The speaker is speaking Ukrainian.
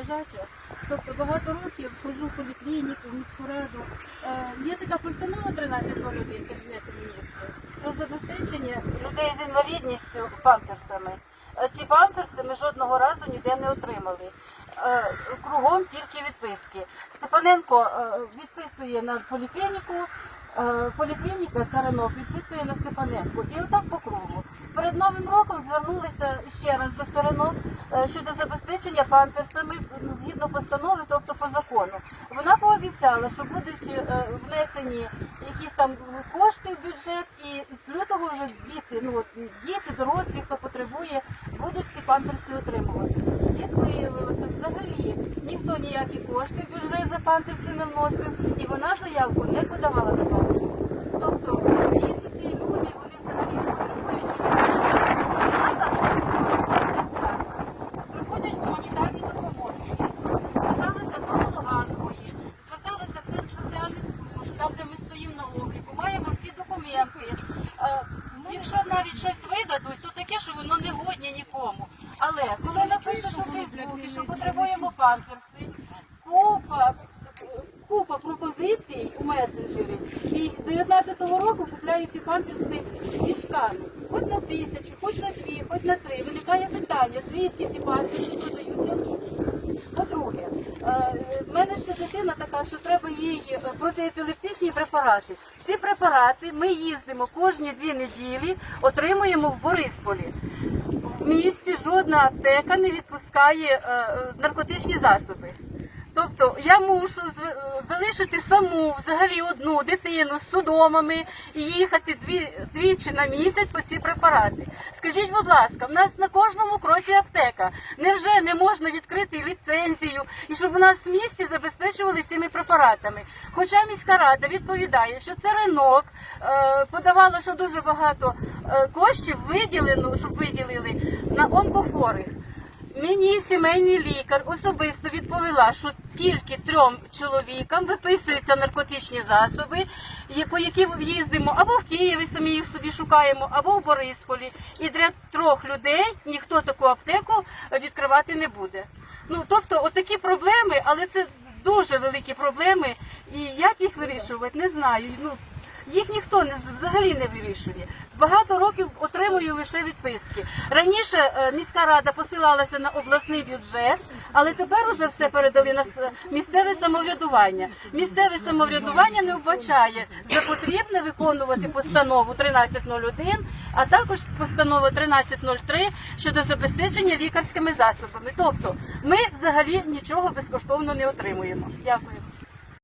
лежача. Тобто багато років ходжу в поліклініку, в міську раду. Е, Є така постанова 1301 Кабінету міністрів про забезпечення людей з інвалідністю памперсами. Е, Ці памперси ми жодного разу ніде не отримали. Е, Кругом тільки відписки. Степаненко відписує на поліклініку, поліклініка Саранок відписує на Степаненко. І отак по кругу. Перед новим роком звернулися ще раз до Саранок е, щодо забезпечення памперсами згідно постанови, тобто по закону. Вона пообіцяла, що будуть е, внесені якісь там кошти в бюджет, і з лютого вже діти, ну діти, дорослі, хто потребує, будуть ці памперси отримувати. Як виявилося, взагалі ніхто ніякі кошти в бюджет за памперси не вносив, і вона заявку не подавала на памперси. Навіть щось видадуть, то таке, що воно не годні нікому. Але коли напишуть у Фейсбуці, що потребуємо памперси, купа, купа пропозицій у месенджері, і з 19-го року купляють ці памперси мішками. Хоч на тисячу, хоч на дві, хоч на три. Виникає питання, звідки ці памперси продаються в місті. По-друге, е, в мене ще дитина така, що треба їй е, протиепілептичні препарати. Ці препарати ми їздимо кожні дві неділі, отримуємо в Борисполі. В місті жодна аптека не відпускає е, е, наркотичні засоби. Тобто я мушу залишити саму взагалі одну дитину з судомами і їхати дві, двічі на місяць по ці препарати. Скажіть, будь ласка, в нас на кожному кроці аптека. Невже не можна відкрити ліцензію і щоб у нас в місті забезпечували цими препаратами? Хоча міська рада відповідає, що це ринок, е, подавало, що дуже багато е, коштів виділено, щоб виділили на онкохворих. Мені сімейний лікар особисто відповіла, що тільки трьом чоловікам виписуються наркотичні засоби, по яким їздимо або в Києві самі їх собі шукаємо, або в Борисполі. І для трьох людей ніхто таку аптеку відкривати не буде. Ну тобто, отакі проблеми, але це дуже великі проблеми. І як їх вирішувати, не знаю. Ну їх ніхто не взагалі не вирішує. Багато років отримую лише відписки. Раніше е, міська рада посилалася на обласний бюджет, але тепер уже все передали на місцеве самоврядування. Місцеве самоврядування не вбачає за потрібне виконувати постанову 1301, а також постанову 1303 щодо забезпечення лікарськими засобами. Тобто ми взагалі нічого безкоштовно не отримуємо. Дякую.